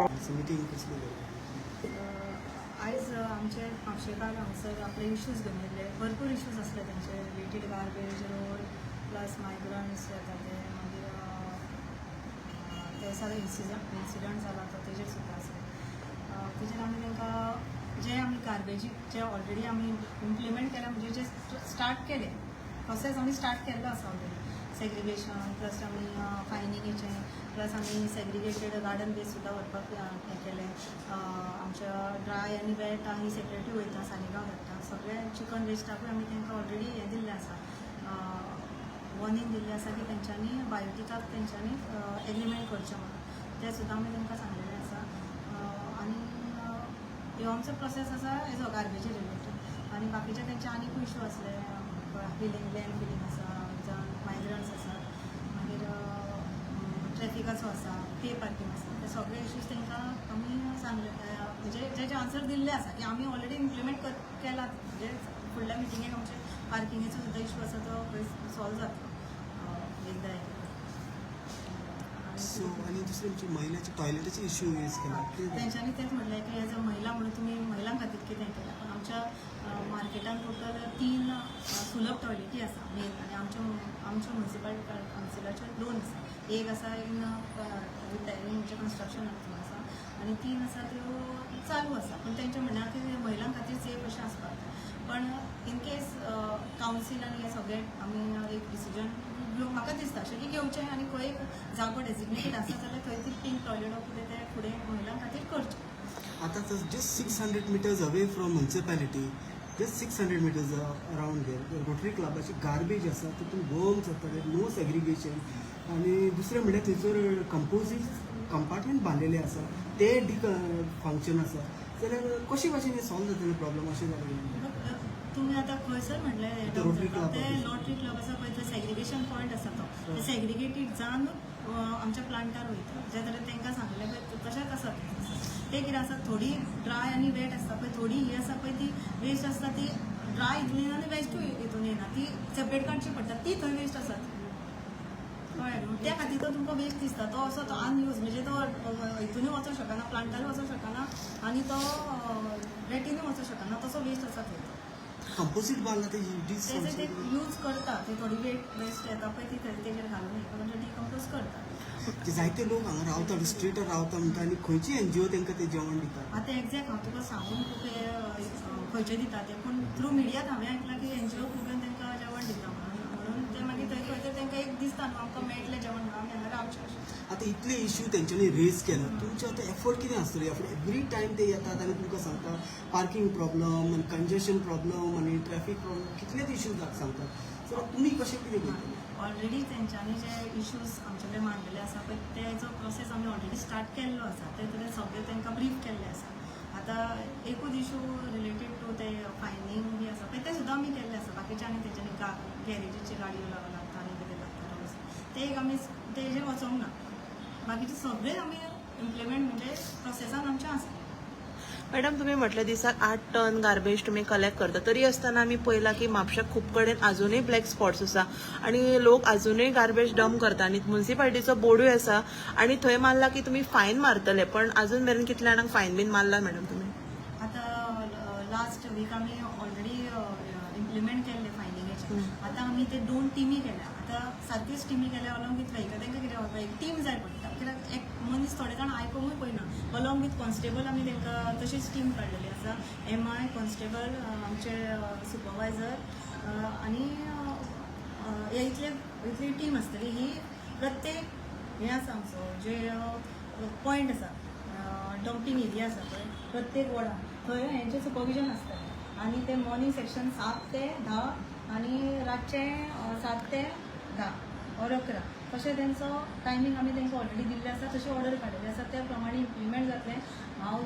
Meeting कसली आयज आमचे म्हापशेकार हांगसर आपले इश्यूज घेवन भरपूर इश्यूज आसले तेंचे related garbage road plus migrants येता ते. मागीर ते सगळे इन्सिडंट इन्सिडंट जाला तो तेजेर सुद्दां आसा तेजेर आमी तांकां जे आमी गार्बेजी जे ऑलरेडी आमी इम्प्लिमेंट केला म्हणजे जे स्टार्ट केले प्रोसेस आमी स्टार्ट केल्लो आसा ऑलरेडी सेग्रिगेशन प्लस आमी फायनिंग प्लस आमी सेग्रिगेटेड गार्डन बेस सुद्दां व्हरपाक हें केलें आमच्या ड्राय आनी वेट आमी सेपरेटूय वयता सालिगांव धाडटा सगळे चिकन वेस्टाकूय आमी तांकां ऑलरेडी हें दिल्लें आसा वॉर्निंग दिल्ली आसा की तेंच्यांनी बायोटिकाक तेंच्यांनी एग्रीमेंट करचें म्हणून. तें सुद्दां आमी तांकां सांगलेलें आसा आनी अ, ह्यो आमचो प्रोसेस आसा हेजो गार्बेजी रिलेटेड आनी बाकीचे तेंचे आनीकूय इश्यू असले फिलिंग लँड फिलिंग आसा जावं मायग्रंट्स आसा मागीर ट्रॅफिकाचो आसा पे पार्किंग आसा ते सगळे इश्यूज तांकां आमी सांगले म्हणजे जे जे आन्सर दिल्ले आसा की आमी ऑलरेडी इम्प्लिमेंट केला. म्हणजे फुडल्या मिटिंगेक आमचे पार्किंगेचो सुद्दां इश्यू आसा तो सॉल्व जातलो एकदां हें. सो आणि दुसरे महिलाचे टॉयलेटाचे इश्यू केला. ते तेंच्यांनी तेच म्हटलें की एज अ महिला म्हणून तुमी महिलां खातीर कितें केलां आमच्या मार्केटान टोटल तीन सुलभ टॉयलेटी आसा मेन आनी आमच्या आमच्या मुन्सिपल कावन्सिलाचे दोन आसा एक आसा इन रिपेरिंग म्हणजे कन्स्ट्रक्शन आसा आनी तीन आसा त्यो चालू आसा पण तेंच्या म्हणल्यार आसा की महिलां खातीर सेफ अशें आसपाक जाय. पण इन केस कावन्सील हे सगळे आमी एक डिसिजन म्हाका दिसता अशें की घेवचें आनी खंय एक जागो डेजिग्नेटेड आसा जाल्यार थंय ती हो पिंक टॉयलेट वा कितें तें फुडें महिलां खातीर करचें. आता just six hundred metres away from municipality just six hundred metres around there Rotary क्लबाची garbage आसा तितून गोम जाता नो सेग्रिगेशन आणि दुसरें म्हणल्यार थंयसर कंपोजीट कंपार्टमेंट बांदलेले आसा ते डी फंक्शन आसा जाल्यार कशे भाशेन हें सॉल्व जातलें प्रॉब्लम अशें जालें तुमी आतां खंयसर तो Rotary Club ते. लॉटरी क्लब आसा पळय थंय सेग्रिगेशन पॉयंट आसा तो. ते सेग्रिगेटेड जावन आमच्या प्लांटार वयता ज्या तरेन तांकां सांगलें पळय तशेंच आसा ते कितें आसा थोडी ड्राय आनी वेट आसता पळय थोडी ही आसा पळय ती वेस्ट आसता ती ड्राय हितून येना आनी वेस्टूय हितून येना ती सेपरेट काडची पडटा ती थंय वेस्ट आसा कळ्ळें न्हू त्या खातीर तो तुमकां वेस्ट दिसता तो असो तो अनयूज म्हणजे तो हितूनय वचूंक शकना प्लांटारूय वचूंक शकना आनी तो वेटीनूय वचूंक शकना तसो वेस्ट आसा थंय. कंपोजीट बांदला ते तेजे ते यूज करता ते थोडी वेट वेस्ट येता पळय ती थंय तेजेर घालून हे करून डिकम्पोज करता ते जायते लोक हांगा रावता स्ट्रीटार रावता म्हणटा आनी खंयची एनजीओ तांकां ते जेवण दिता आतां एक्झॅक्ट हांव तुका सांगून अ, खंयचे दिता ते पूण थ्रू मिडियात हांवें आयकलां की एनजीओ खूब तांकां जेवण दिता म्हणून म्हणून ते मागीर थंय खंय तर तांकां एक दिसता न्हू आमकां मेळटलें जेवण म्हणून आमी हांगा रावचें अशें आता इतले इश्यू तेंच्यांनी रेज केला. तुमचे आता एफर्ट कितें आसतले एवरी टायम ते येतात आनी तुमकां सांगता पार्किंग प्रॉब्लम आनी कंजेशन प्रॉब्लम आनी ट्रॅफीक प्रॉब्लम कितलेच इश्यू सांगतात. सो तुमी कशें कितें करतले ऑलरेडी तेंच्यांनी जे इश्यूज आमचे कडेन मांडलेले आसा पळय तेजो प्रोसेस आमी ऑलरेडी स्टार्ट केल्लो आसा ते तरेन सगळे तांकां ब्रीफ केल्ले आसा आतां एकूच इशू रिलेटेड टू ते फायनींग बी आसा पळय ते सुद्दां आमी केल्ले आसा बाकीचे आनी तेंच्यांनी गॅरेजीची गाडयो लावं लागता आनी कितें लागता ते एक आमी तेजेर वचोंक ना बाकीचे सगळे आमी इम्प्लिमेंट म्हणजे प्रोसेसान आमचें आसा मॅडम तुम्ही म्हटलं दिसाक आठ टन गार्बेज तुम्ही कलेक्ट करता. तरी असताना आम्ही पळयला की म्हापशाक खूप कडेन अजूनही ब्लॅक स्पॉट्स आसा आणि लोक अजूनही गार्बेज डंप करता आणि म्युन्सिपाल्टीचो बोर्डूय आसा आणि थंय मारला की तुम्ही फायन मारतले. पण अजून मेरेन कितल्या जाणांक फायन बीन मारला मॅडम तुम्ही? आतां लास्ट वीक आमी ऑलरेडी इम्प्लिमेंट केल्ले हम्म. आतां आमी ते दोन टिमी केल्या. आतां सारकीच टिमी केल्या अलॉंग विथ व्हेकल तांकां कितें एक टीम जाय पडटा कित्याक एक मनीस थोडे जाण आयकूंकूय पळयना अलॉंग वीथ कॉन्स्टेबल आमी तांकां तशीच टीम काडलेली आसा एम आय कॉन्स्टेबल आमचे सुपरवायझर आनी हे इतले इतली टीम आसतली ही प्रत्येक हें आसा आमचो जे पॉयंट आसा डंपिंग एरिया आसा पळय प्रत्येक वॉर्डान थंय हेंचें सुपरविजन आसता आनी ते मॉर्निंग सेक्शन सात ते धा आनी रातचे सात ते धा ऑर अकरा तशें तेंचो टायमींग आमी तेंकां ऑलरेडी दिल्लें आसा तशी ऑर्डर काडिल्ली आसा त्या प्रमाणे इम्प्लिमेंट जातलें. हांव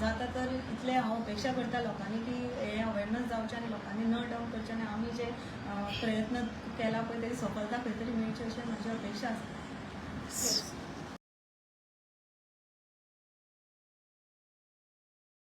जाता तर इतलें हांव अपेक्षा करता लोकांनी की हें अवेरनस जावचें आनी लोकांनी न डावन करचें आनी आमी जे प्रयत्न केला पळय तरी सफलता खंय तरी मेळची अशी म्हजी अपेक्षा आसा